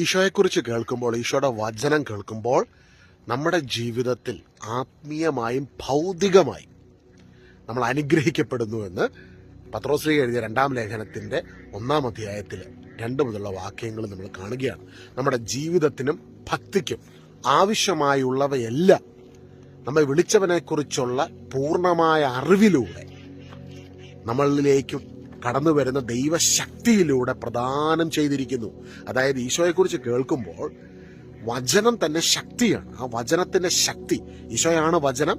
ഈശോയെക്കുറിച്ച് കേൾക്കുമ്പോൾ ഈശോയുടെ വചനം കേൾക്കുമ്പോൾ നമ്മുടെ ജീവിതത്തിൽ ആത്മീയമായും ഭൗതികമായും നമ്മൾ അനുഗ്രഹിക്കപ്പെടുന്നുവെന്ന് പത്രോശ്രീ എഴുതിയ രണ്ടാം ലേഖനത്തിന്റെ ഒന്നാം അധ്യായത്തിൽ രണ്ട് മുതലുള്ള വാക്യങ്ങൾ നമ്മൾ കാണുകയാണ്. നമ്മുടെ ജീവിതത്തിനും ഭക്തിക്കും ആവശ്യമായുള്ളവയെല്ലാം നമ്മെ വിളിച്ചവനെക്കുറിച്ചുള്ള പൂർണമായ അറിവിലൂടെ നമ്മളിലേക്ക് കടന്നു വരുന്ന ദൈവശക്തിയിലൂടെ പ്രദാനം ചെയ്തിരിക്കുന്നു. അതായത് ഈശോയെക്കുറിച്ച് കേൾക്കുമ്പോൾ വചനം തന്നെ ശക്തിയാണ്. ആ വചനത്തിന്റെ ശക്തി. ഈശോയാണ് വചനം.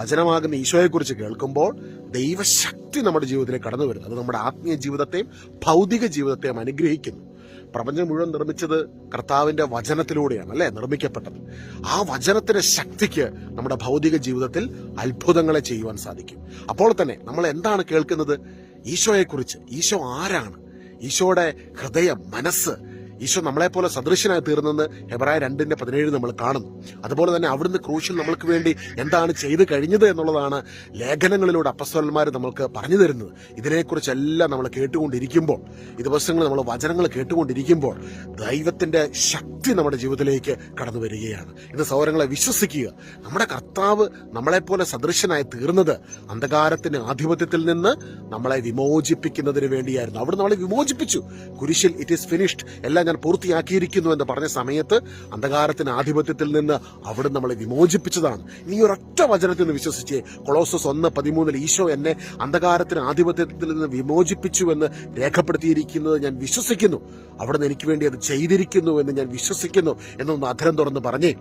വചനമാകുന്ന ഈശോയെക്കുറിച്ച് കേൾക്കുമ്പോൾ ദൈവശക്തി നമ്മുടെ ജീവിതത്തിലേക്ക് കടന്നു വരുന്നു. അത് നമ്മുടെ ആത്മീയ ജീവിതത്തെയും ഭൗതിക ജീവിതത്തെയും അനുഗ്രഹിക്കുന്നു. പ്രപഞ്ചം മുഴുവൻ നിർമ്മിച്ചത് കർത്താവിന്റെ വചനത്തിലൂടെയാണ് അല്ലെ? നിർമ്മിക്കപ്പെട്ടത്. ആ വചനത്തിന്റെ ശക്തിക്ക് നമ്മുടെ ഭൗതിക ജീവിതത്തിൽ അത്ഭുതങ്ങളെ ചെയ്യുവാൻ സാധിക്കും. അപ്പോൾ തന്നെ നമ്മൾ എന്താണ് കേൾക്കുന്നത്? ഈശോയെക്കുറിച്ച് ഈശോ ആരാണ്? ഈശോയുടെ ഹൃദയം മനസ്സ് ഈശോ നമ്മളെപ്പോലെ സദൃശനായി തീർന്നെന്ന് ഹെബ്രായ രണ്ടിന്റെ പതിനേഴ് നമ്മൾ കാണുന്നു. അതുപോലെ തന്നെ അവിടുന്ന് ക്രൂശിൽ നമ്മൾക്ക് വേണ്ടി എന്താണ് ചെയ്തു കഴിഞ്ഞത് എന്നുള്ളതാണ് ലേഖനങ്ങളിലൂടെ അപ്പസ്വലന്മാർ നമ്മൾക്ക് പറഞ്ഞു തരുന്നത്. ഇതിനെക്കുറിച്ചെല്ലാം നമ്മൾ കേട്ടുകൊണ്ടിരിക്കുമ്പോൾ ഈ ദിവസങ്ങൾ നമ്മൾ വചനങ്ങൾ കേട്ടുകൊണ്ടിരിക്കുമ്പോൾ ദൈവത്തിന്റെ ശക്തി നമ്മുടെ ജീവിതത്തിലേക്ക് കടന്നു വരികയാണ്. ഇന്ന് സൗരങ്ങളെ വിശ്വസിക്കുക നമ്മുടെ കർത്താവ് നമ്മളെപ്പോലെ സദൃശനായി തീർന്നത് അന്ധകാരത്തിന്റെ ആധിപത്യത്തിൽ നിന്ന് നമ്മളെ വിമോചിപ്പിക്കുന്നതിന് വേണ്ടിയായിരുന്നു. അവിടെ നമ്മളെ വിമോചിപ്പിച്ചു. കുരിശിൽ ഇറ്റ് ഈസ് ഫിനിഷ്ഡ് എല്ലാം ഞാൻ പൂർത്തിയാക്കിയിരിക്കുന്നു എന്ന് പറഞ്ഞ സമയത്ത് അന്ധകാരത്തിന് ആധിപത്യത്തിൽ നിന്ന് അവിടെ നമ്മളെ വിമോചിപ്പിച്ചതാണ്. നീ ഒരൊറ്റ വചനത്തിൽ നിന്ന് വിശ്വസിച്ച് കൊളോസസ് ഒന്ന് പതിമൂന്നിൽ ഈശോ എന്നെ അന്ധകാരത്തിന് ആധിപത്യത്തിൽ നിന്ന് വിമോചിപ്പിച്ചു എന്ന് രേഖപ്പെടുത്തിയിരിക്കുന്നത് ഞാൻ വിശ്വസിക്കുന്നു. അവിടെ നിന്ന് എനിക്ക് വേണ്ടി അത് ചെയ്തിരിക്കുന്നു എന്ന് ഞാൻ വിശ്വസിക്കുന്നു എന്നൊന്ന് അധരം തുറന്ന് പറഞ്ഞേ.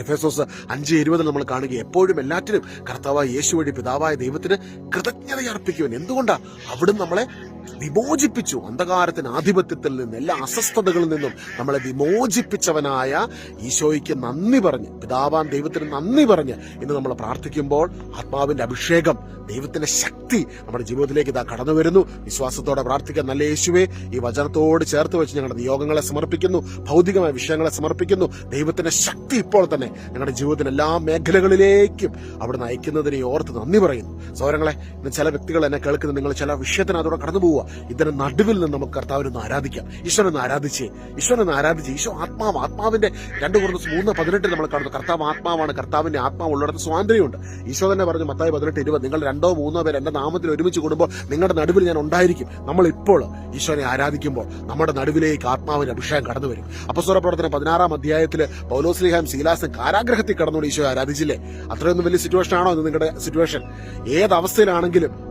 എഫ് എസ് ഓസ് അഞ്ച് ഇരുപതിൽ നമ്മൾ കാണുക എപ്പോഴും എല്ലാറ്റിനും കർത്താവായ യേശു വഴി പിതാവായ ദൈവത്തിന് കൃതജ്ഞത അർപ്പിക്കുവാൻ എന്തുകൊണ്ടാണ് അവിടുന്ന് നമ്മളെ വിമോചിപ്പിച്ചു. അന്ധകാരത്തിന് ആധിപത്യത്തിൽ നിന്ന് എല്ലാ അസ്വസ്ഥതകളിൽ നിന്നും നമ്മളെ വിമോചിപ്പിച്ചവനായ ഈശോയ്ക്ക് നന്ദി പറഞ്ഞ് പിതാവാൻ ദൈവത്തിന് നന്ദി പറഞ്ഞ് ഇന്ന് നമ്മൾ പ്രാർത്ഥിക്കുമ്പോൾ ആത്മാവിന്റെ അഭിഷേകം ദൈവത്തിന്റെ ശക്തി നമ്മുടെ ജീവിതത്തിലേക്ക് ഇതാ കടന്നു വരുന്നു. വിശ്വാസത്തോടെ പ്രാർത്ഥിക്കാൻ നല്ല യേശുവെ ഈ വചനത്തോട് ചേർത്ത് വെച്ച് ഞങ്ങളുടെ നിയോഗങ്ങളെ സമർപ്പിക്കുന്നു. ഭൗതികമായ വിഷയങ്ങളെ സമർപ്പിക്കുന്നു. ദൈവത്തിന്റെ ശക്തി ഇപ്പോൾ തന്നെ ഞങ്ങളുടെ ജീവിതത്തിന് എല്ലാ മേഖലകളിലേക്കും അവിടെ നയിക്കുന്നതിനെ ഓർത്ത് നന്ദി പറയുന്നു. സൗരങ്ങളെ ഇന്ന് ചില വ്യക്തികൾ എന്നെ കേൾക്കുന്നത് നിങ്ങൾ ചില വിഷയത്തിനകത്തൂടെ കടന്നു പോവുക. ഇതിന്റെ നടുവിൽ നിന്ന് നമുക്ക് കർത്താവിനൊന്ന് ആരാധിക്കാം. ഈശ്വരനെ ആരാധിച്ചേ. ഈശ്വരനെ ആരാധിച്ച്. ഈശോ ആത്മാവ് ആത്മാവിന്റെ രണ്ട് കുറച്ച് മൂന്ന് പതിനെട്ടിൽ നമ്മൾ കാണുന്നു. കർത്താവ് ആത്മാവാണ്. കർത്താവിന്റെ ആത്മാവ് ഉള്ളിടത്ത് സ്വാതന്ത്ര്യമുണ്ട്. ഈശോ തന്നെ പറഞ്ഞു മത്തായി പതിനെട്ട് ഇരുപത് നിങ്ങൾ രണ്ടോ മൂന്നോ പേര് എന്റെ നാമത്തിൽ ഒരുമിച്ച് കൂടുമ്പോൾ നിങ്ങളുടെ നടുവിൽ ഞാൻ ഉണ്ടായിരിക്കും. നമ്മൾ ഇപ്പോൾ ഈശോനെ ആരാധിക്കുമ്പോൾ നമ്മുടെ നടുവിലേക്ക് ആത്മാവിന്റെ അഭിഷേകം കടന്നു വരും. അപ്പസ്വര പ്രവർത്തനം പതിനാറാം അധ്യായത്തിൽ പൗലോസ്ലിഹാം ശീലാസൻ കാരാഗ്രഹത്തിൽ കടന്നുകൊണ്ട് ഈശോ ആരാധിച്ചില്ലേ? അത്രയൊന്നും വലിയ സിറ്റുവേഷൻ ആണോ ഇത് നിങ്ങളുടെ സിറ്റുവേഷൻ ഏത്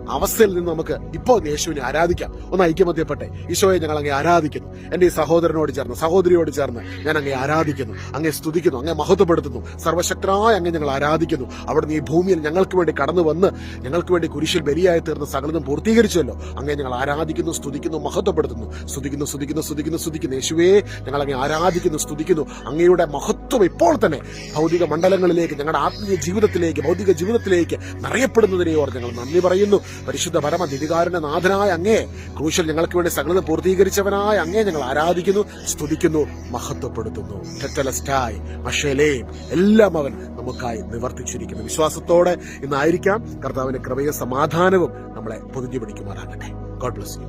അവസ്ഥയിൽ നിന്ന് നമുക്ക് ഇപ്പോൾ യേശുവിനെ ആരാധിക്കാം. ഒന്ന് ഐക്യമധ്യപ്പെട്ടെ ഈശോയെ ഞങ്ങൾ അങ്ങേ ആരാധിക്കുന്നു. എന്റെ ഈ സഹോദരനോട് ചേർന്ന് സഹോദരിയോട് ചേർന്ന് ഞാൻ അങ്ങേ ആരാധിക്കുന്നു. അങ്ങേ സ്തുതിക്കുന്നു അങ്ങേ മഹത്വപ്പെടുത്തുന്നു. സർവശക്തനായ അങ്ങേ ഞങ്ങൾ ആരാധിക്കുന്നു. അവിടുന്ന് ഈ ഭൂമിയിൽ ഞങ്ങൾക്ക് വേണ്ടി കടന്നു വന്ന് ഞങ്ങൾക്ക് വേണ്ടി കുരിശിൽ ബലിയായി തീർന്ന സകലതും പൂർത്തീകരിച്ചല്ലോ അങ്ങേ ഞങ്ങൾ ആരാധിക്കുന്നു സ്തുതിക്കുന്നു മഹത്വപ്പെടുത്തുന്നു. സ്തുതിക്കുന്നു സ്തുതിക്കുന്നു സ്തുതിക്കുന്നു സ്തുതിക്കുന്നു. യേശുവേ ഞങ്ങൾ അങ്ങേ ആരാധിക്കുന്നു സ്തുതിക്കുന്നു. അങ്ങയുടെ മഹത്വം ഇപ്പോൾ തന്നെ ഭൗതിക മണ്ഡലങ്ങളിലേക്ക് ഞങ്ങളുടെ ആത്മീയ ജീവിതത്തിലേക്ക് ഭൗതിക ജീവിതത്തിലേക്ക് നിറയപ്പെടുന്നതിനെ ഓർത്ത് ഞങ്ങൾ നന്ദി പറയുന്നു. പരിശുദ്ധ പരമ ദിതികാരന്റെ നാഥനായ അങ്ങേ ക്രൂശൽ ഞങ്ങൾക്ക് വേണ്ടി സകലത് പൂർത്തീകരിച്ചവനായ അങ്ങേ ഞങ്ങൾ ആരാധിക്കുന്നു സ്തുതിക്കുന്നു മഹത്വപ്പെടുത്തുന്നു. എല്ലാം അവൻ നമുക്കായി നിവർത്തിച്ചിരിക്കുന്നു. വിശ്വാസത്തോടെ ഇന്നായിരിക്കാം കർത്താവിന്റെ കൃപയും സമാധാനവും നമ്മളെ പൊതിഞ്ഞു പിടിക്കുമാറാകട്ടെ. God bless you